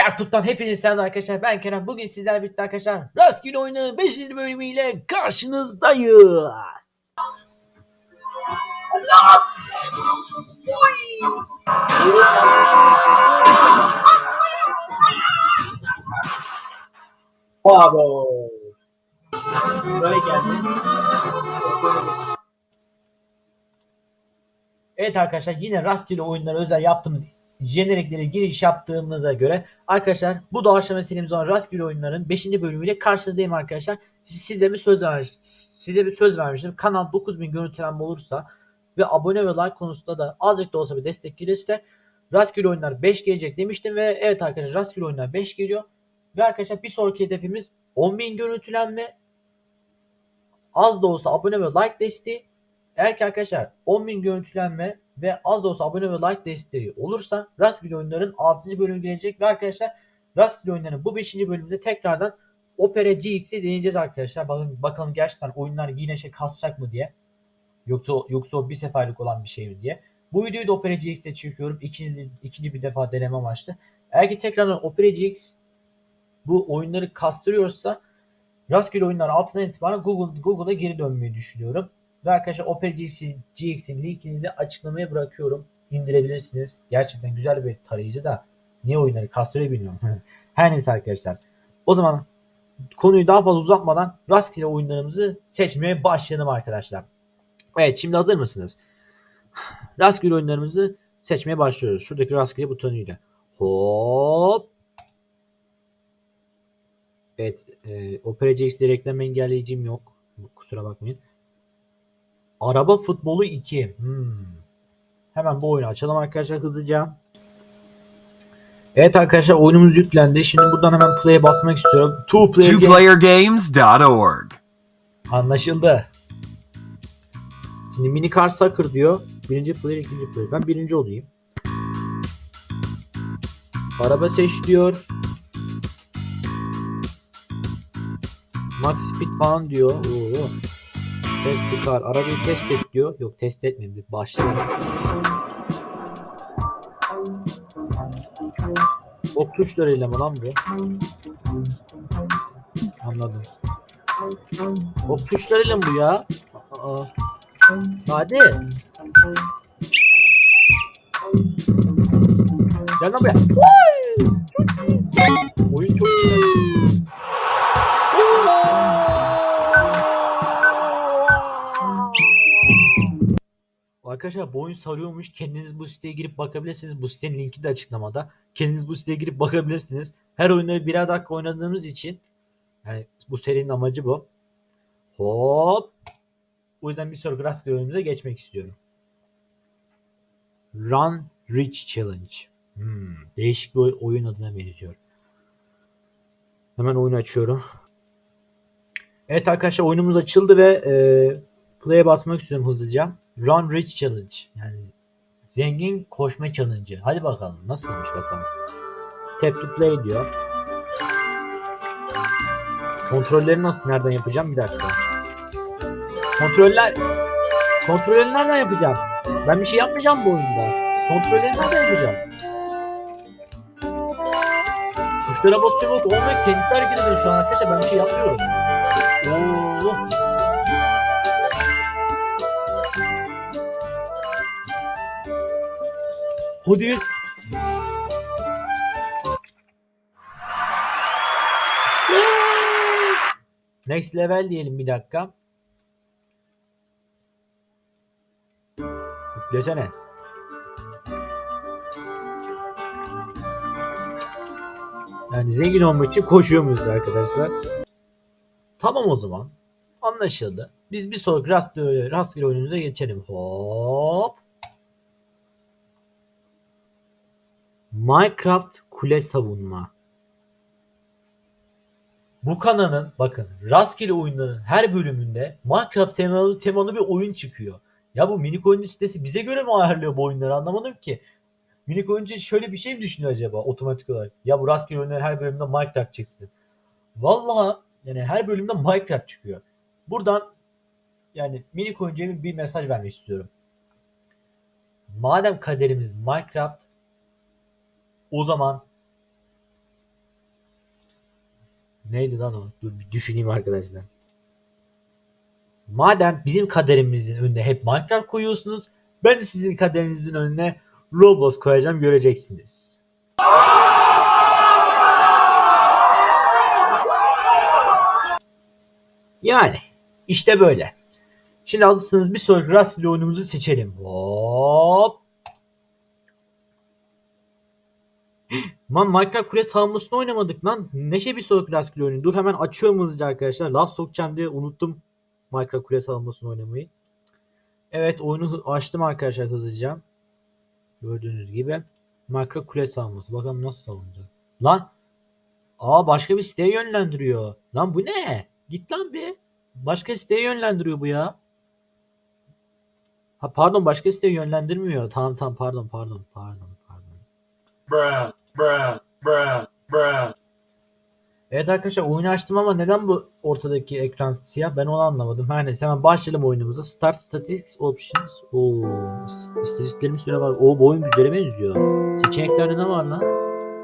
Kartut'tan hepinize selam arkadaşlar. Ben Kerem. Bugün sizlerle birlikte arkadaşlar Rastgele Oyunun 5. bölümüyle karşınızdayız. Bravo. Böyle geldi. Evet arkadaşlar yine rastgele oyunlara özel yaptığımız jeneriklere giriş yaptığımıza göre arkadaşlar bu doğaçlama serimiz olan rastgele oyunların 5. bölümüyle karşınızdayım arkadaşlar. Siz, size bir söz vermiştim. Size bir söz vermiştim. Kanal 9000 görüntülenme olursa ve abone ve like konusunda da azıcık da olsa bir destek gelirse rastgele oyunlar 5 gelecek demiştim ve evet arkadaşlar rastgele oyunlar 5 geliyor. Ve arkadaşlar bir sonraki hedefimiz 10.000 görüntülenme az da olsa abone ve like desteği eğer ki arkadaşlar 10.000 görüntülenme ve az da olsa abone ve like desteği olursa Rastgele oyunların 6. bölümü gelecek ve arkadaşlar Rastgele oyunların bu 5. bölümde tekrardan Opera GX'i deneyeceğiz arkadaşlar. Bakalım, bakalım gerçekten oyunlar yine şey kasacak mı diye. Yoksa, yoksa bir seferlik olan bir şey mi diye. Bu videoyu da Opera GX'te çekiyorum. İkinci, ikinci bir defa deneme amaçlı. Eğer ki tekrardan Opera GX bu oyunları kastırıyorsa Rastgele oyunlar altından itibaren Google Google'a geri dönmeyi düşünüyorum. Ve arkadaşlar Opera GX'in GX'in linkini de açıklamaya bırakıyorum. İndirebilirsiniz. Gerçekten güzel bir tarayıcı da niye oyunları kastırıyor bilmiyorum. Her neyse arkadaşlar. O zaman konuyu daha fazla uzatmadan rastgele oyunlarımızı seçmeye başlayalım arkadaşlar. Evet şimdi hazır mısınız? Rastgele oyunlarımızı seçmeye başlıyoruz. Şuradaki rastgele butonuyla. Hop. Evet. E, Opera GX'de reklam engelleyicim yok. Kusura bakmayın. Araba futbolu 2. Hmm. Hemen bu oyunu açalım arkadaşlar hızlıca. Evet arkadaşlar oyunumuz yüklendi. Şimdi buradan hemen play'e basmak istiyorum. Two player game. twoplayergames.org. Anlaşıldı. Şimdi mini car soccer diyor. Birinci player, ikinci player. Ben birinci olayım. Araba seç diyor. Max speed falan diyor. Oo. The car. Arabayı test et diyor. Yok test etmeyeyim. Bir başlayalım. Ok tuşlarıyla mı lan bu? Anladım. Ok tuşlarıyla mı bu ya? Aa. Hadi. Gel lan buraya. Oyun çok güzel. Arkadaşlar bu oyun sarıyormuş. Kendiniz bu siteye girip bakabilirsiniz. Bu sitenin linki de açıklamada. Kendiniz bu siteye girip bakabilirsiniz. Her oyunları birer dakika oynadığımız için yani bu serinin amacı bu. Hop. O yüzden bir sonraki rastgele oyunumuza geçmek istiyorum. Run Rich Challenge. Hmm, değişik bir oy- oyun adına benziyor. Hemen oyunu açıyorum. Evet arkadaşlar oyunumuz açıldı ve e, play'e basmak istiyorum hızlıca. Run Rich Challenge. Yani zengin koşma challenge'ı. Hadi bakalım nasılmış bakalım. Tap to play diyor. Kontrolleri nasıl nereden yapacağım bir dakika. Kontroller kontrolleri nereden yapacağım? Ben bir şey yapmayacağım bu oyunda. Kontrolleri nereden yapacağım? Tuşlara basıyorum yok. Olmuyor. Kendisi hareket ediyor şu an arkadaşlar. Ben bir şey yapmıyorum. Oo. Hadi. Next level diyelim bir dakika. Yüklesene. Yani zengin olmak için koşuyor muyuz arkadaşlar? Tamam o zaman. Anlaşıldı. Biz bir sonraki rastgele, rastgele oyunumuza geçelim. Hop. Minecraft kule savunma. Bu kanalın bakın rastgele oyunların her bölümünde Minecraft temalı temalı bir oyun çıkıyor. Ya bu minik oyun sitesi bize göre mi ayarlıyor bu oyunları anlamadım ki. Minik oyuncu şöyle bir şey mi düşünüyor acaba otomatik olarak? Ya bu rastgele oyunların her bölümünde Minecraft çıksın. Vallahi yani her bölümde Minecraft çıkıyor. Buradan yani minik oyuncuya bir mesaj vermek istiyorum. Madem kaderimiz Minecraft o zaman Neydi lan o? Dur bir düşüneyim arkadaşlar. Madem bizim kaderimizin önüne hep Minecraft koyuyorsunuz, ben de sizin kaderinizin önüne Roblox koyacağım göreceksiniz. Yani işte böyle. Şimdi hazırsanız bir sonraki rastgele oyunumuzu seçelim. Hop. Lan Minecraft kule savunmasını oynamadık lan. Neşe bir sonraki rastgele oyunu. Dur hemen açıyorum hızlıca arkadaşlar. Laf sokacağım diye unuttum Minecraft kule savunmasını oynamayı. Evet oyunu açtım arkadaşlar hızlıca. Gördüğünüz gibi. Minecraft kule savunması. Bakalım nasıl savunacak. Lan. Aa başka bir siteye yönlendiriyor. Lan bu ne? Git lan bir. Başka siteye yönlendiriyor bu ya. Ha pardon başka siteye yönlendirmiyor. Tamam tamam pardon pardon pardon pardon. bruh, Evet arkadaşlar oyunu açtım ama neden bu ortadaki ekran siyah ben onu anlamadım. Her neyse hemen başlayalım oyunumuza. Start Statistics Options. Oo, ist- istatistiklerimiz bile var. Oo bu oyun güzele benziyor. Seçeneklerde ne var lan?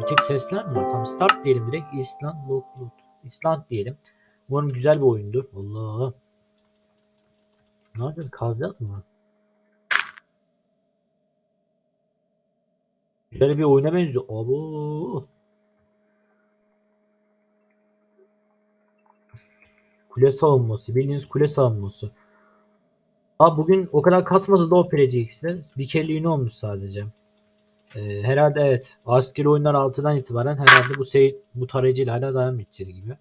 Bir tek sesler mi var? Tamam start diyelim direkt. Island, look, look. Island diyelim. Umarım güzel bir oyundur. Allah. Ne yapacağız? Kazacağız mı? Güzel bir oyuna benziyor. Abo. Kule savunması. Bildiğiniz kule savunması. Aa bugün o kadar kasmadı da o PRGX'de. Bir kereliğine olmuş sadece. Ee, herhalde evet. Askeri oyunlar 6'dan itibaren herhalde bu şey bu tarayıcıyla hala devam edeceğiz gibi.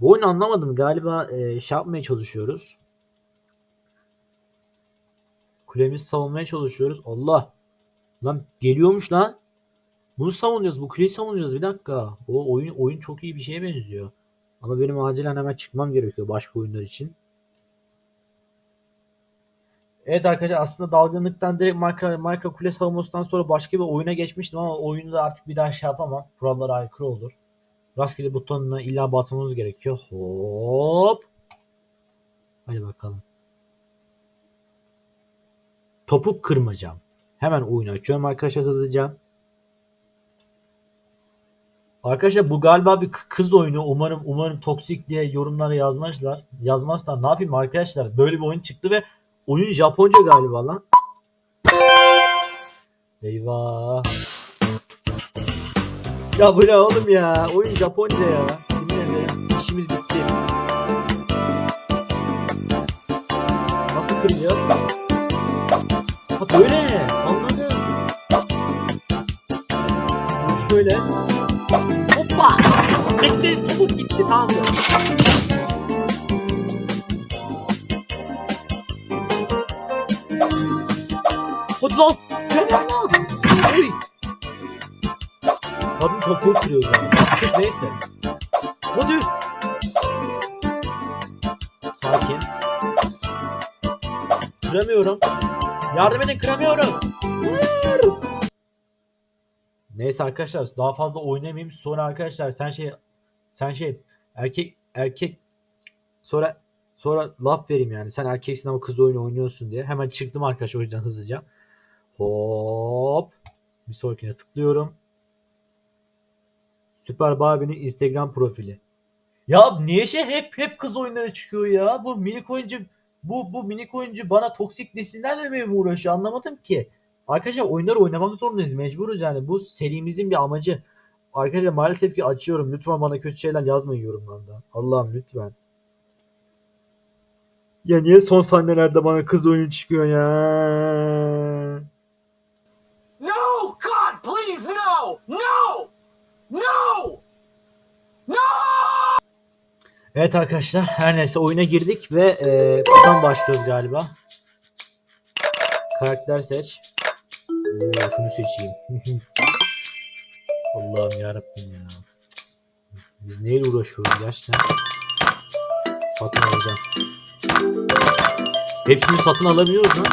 Bu oyunu anlamadım. Galiba e, şey yapmaya çalışıyoruz. Kulemizi savunmaya çalışıyoruz. Allah. Lan geliyormuş lan. Bunu savunuyoruz. Bu kuleyi savunuyoruz. Bir dakika. O oyun oyun çok iyi bir şeye benziyor. Ama benim acilen hemen çıkmam gerekiyor başka oyunlar için. Evet arkadaşlar aslında dalgınlıktan direkt Minecraft, Minecraft kule savunmasından sonra başka bir oyuna geçmiştim ama oyunu da artık bir daha şey yapamam. Kurallara aykırı olur. Rastgele butonuna illa basmamız gerekiyor. Hop. Hadi bakalım. Topuk kırmacam. Hemen oyunu açıyorum arkadaşlar hızlıca. Arkadaşlar bu galiba bir kız oyunu. Umarım umarım toksik diye yorumlara yazmazlar. Yazmazlar. Ne yapayım arkadaşlar? Böyle bir oyun çıktı ve oyun Japonca galiba lan. Eyvah. Ya bu ne oğlum ya? Oyun Japonca ya. Yemin ederim işimiz bitti. Nasıl kırılıyor? Ha böyle. Anladım. Şöyle. Hoppa! Bekle topuk gitti tamam? Hadi lan! Gel lan! Oy! Kadın topuğu kırıyor. Artık neyse. Hadi! Sakin. Kıramıyorum. Yardım edin kıramıyorum. Neyse arkadaşlar daha fazla oynamayayım. Sonra arkadaşlar sen şey sen şey erkek erkek sonra sonra laf vereyim yani. Sen erkeksin ama kız oyunu oynuyorsun diye. Hemen çıktım arkadaşlar o yüzden hızlıca. Hop. Bir sonrakine tıklıyorum. Süper Barbie'nin Instagram profili. Ya niye şey hep hep kız oyunları çıkıyor ya? Bu minik oyuncu bu bu minik oyuncu bana toksik desinler mi uğraşıyor anlamadım ki. Arkadaşlar oyunları oynamak zorundayız. Mecburuz yani. Bu serimizin bir amacı. Arkadaşlar maalesef ki açıyorum. Lütfen bana kötü şeyler yazmayın yorumlarda. Allah'ım lütfen. Ya niye son sahnelerde bana kız oyunu çıkıyor ya? Evet arkadaşlar her neyse oyuna girdik ve e, buradan başlıyoruz galiba. Karakter seç. Oo, şunu seçeyim. Allah'ım yarabbim ya. Biz neyle uğraşıyoruz gerçekten? Satın alacağım. Hepsini satın alamıyoruz lan.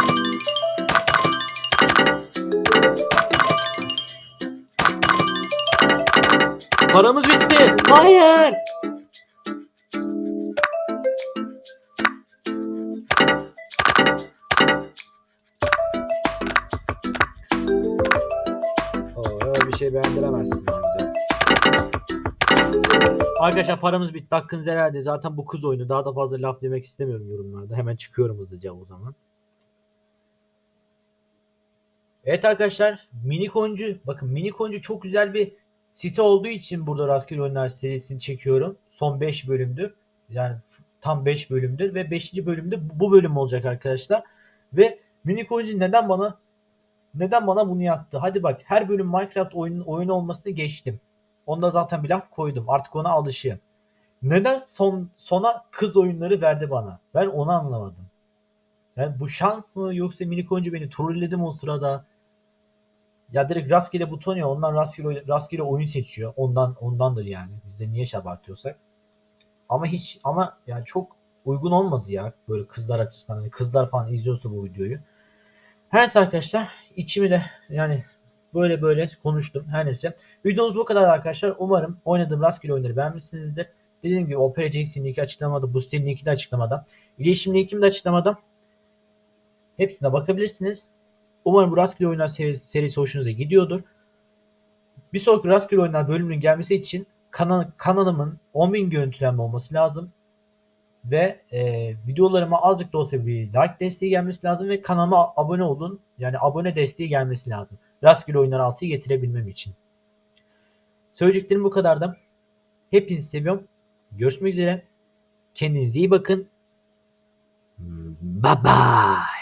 Paramız bitti. Hayır. Şey beğendiremezsin. Arkadaşlar paramız bitti. Hakkınız herhalde. Zaten bu kız oyunu. Daha da fazla laf demek istemiyorum yorumlarda. Hemen çıkıyorum hızlıca o zaman. Evet arkadaşlar. Minik oyuncu. Bakın minik oyuncu çok güzel bir site olduğu için burada rastgele oyunlar serisini çekiyorum. Son 5 bölümdür. Yani tam 5 bölümdür ve 5. bölümde bu bölüm olacak arkadaşlar. Ve minik oyuncu neden bana neden bana bunu yaptı? Hadi bak her bölüm Minecraft oyun, oyunu olmasını geçtim. Onda zaten bir laf koydum. Artık ona alışığım. Neden son sona kız oyunları verdi bana? Ben onu anlamadım. Yani bu şans mı yoksa minik oyuncu beni trolledi mi o sırada? Ya direkt rastgele buton ya ondan rastgele rastgele oyun seçiyor. Ondan ondandır yani. Biz de niye şey abartıyorsak. Ama hiç ama yani çok uygun olmadı ya böyle kızlar açısından. Hani kızlar falan izliyorsa bu videoyu. Her neyse arkadaşlar içimi de yani böyle böyle konuştum. Her neyse. Videomuz bu kadar arkadaşlar. Umarım oynadığım rastgele oyunları beğenmişsinizdir. Dediğim gibi Opera GX'in linki açıklamada, Boost'in linki de açıklamada. İletişim linkim de açıklamada. Hepsine bakabilirsiniz. Umarım bu rastgele oyunlar seri- serisi hoşunuza gidiyordur. Bir sonraki rastgele oyunlar bölümünün gelmesi için kanal, kanalımın 10.000 görüntülenme olması lazım. Ve e, videolarıma azıcık da olsa bir like desteği gelmesi lazım ve kanalıma abone olun. Yani abone desteği gelmesi lazım. Rastgele oyunlar altı getirebilmem için. Söyleyeceklerim bu kadardı. Hepinizi seviyorum. Görüşmek üzere. Kendinize iyi bakın. Bye bye.